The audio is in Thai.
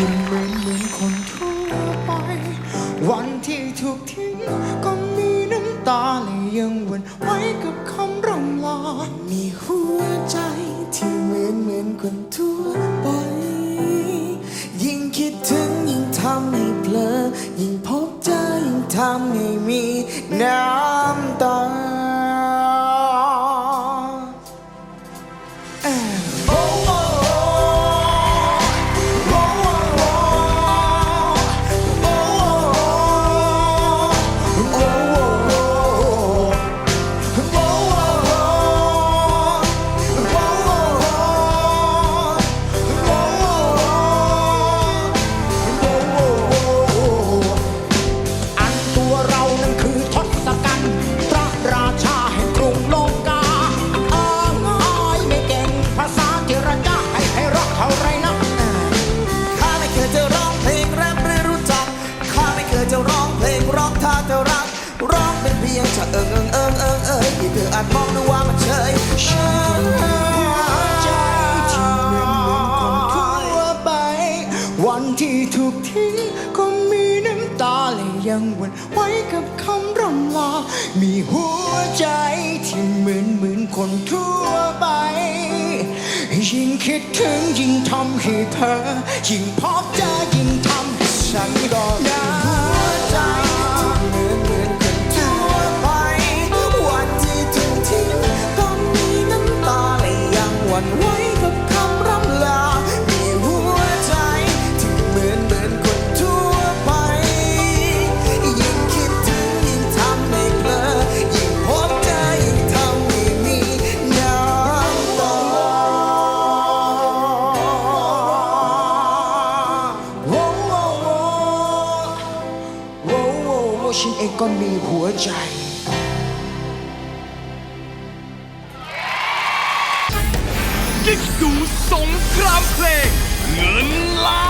ที่เหมือนเหมือนคนทั่วไป วันที่ถูกทิ้งก็มีน้ำตาและยังวนไว้กับคำร่ำลา มีหัวใจที่เหมือนเหมือนคนทั่วไป ยิ่งคิดถึงยิ่งทำให้เพลอยิ่งพบเจอยิ่งทำให้มีน้ำตา ร้องเป็นเพียงชะเอิงเอิงเอิงเอิงเอยที่เธออาจมองดูว่ามันเฉยเฉยใจที่เหมือนเหมือนคนทั่วไป วันที่ถูกทิ้งก็มีน้ำตาและยังหวนไว้กับคำร่ำลา มีหัวใจที่เหมือนเหมือนคนทั่วไป ยิ่งคิดถึงยิ่งทำให้เธอยิ่งพบเจอยิ่งทำให้ฉันก็ ว้โว้ฉันเองก็มีหัวใจกิ๊กดูสงครามเพลงเงินล้าน